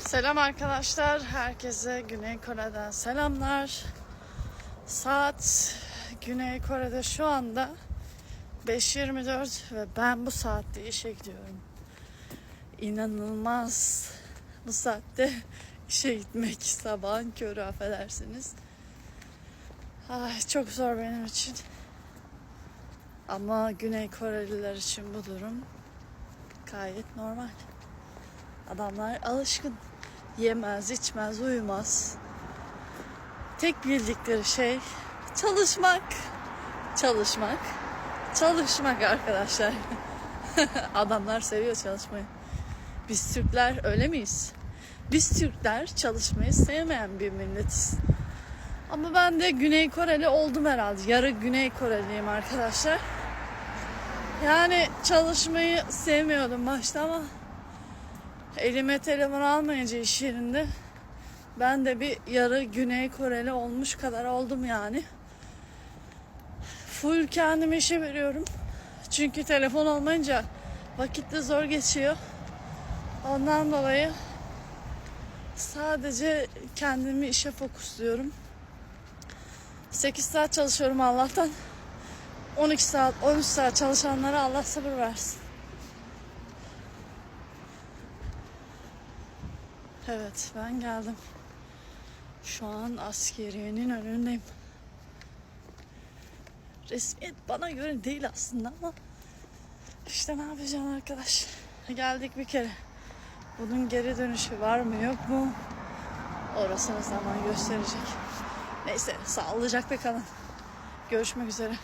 Selam arkadaşlar. Herkese Güney Kore'den selamlar. Saat Güney Kore'de şu anda 5.24 ve ben bu saatte işe gidiyorum. İnanılmaz bu saatte işe gitmek sabahın körü affedersiniz. Ay, çok zor benim için. Ama Güney Koreliler için bu durum gayet normal. Adamlar alışkın. Yemez, içmez, uyumaz. Tek bildikleri şey çalışmak. Çalışmak. Çalışmak arkadaşlar. Adamlar seviyor çalışmayı. Biz Türkler öyle miyiz? Biz Türkler çalışmayı sevmeyen bir milletiz. Ama ben de Güney Koreli oldum herhalde. Yarı Güney Koreliyim arkadaşlar. Yani çalışmayı sevmiyordum başta ama elime telefon almayınca iş yerinde ben de bir yarı Güney Koreli olmuş kadar oldum yani. Full kendimi işe veriyorum. Çünkü telefon olmayınca vakit de zor geçiyor. Ondan dolayı sadece kendimi işe fokusluyorum. 8 saat çalışıyorum Allah'tan. 12 saat, 13 saat çalışanlara Allah sabır versin. Evet, ben geldim. Şu an askeriyenin önündeyim. Resmiyet bana göre değil aslında ama işte ne yapacağım arkadaş. Geldik bir kere. Bunun geri dönüşü var mı yok mu? Orasını zaman gösterecek. Neyse sağlıcakla kalın. Görüşmek üzere.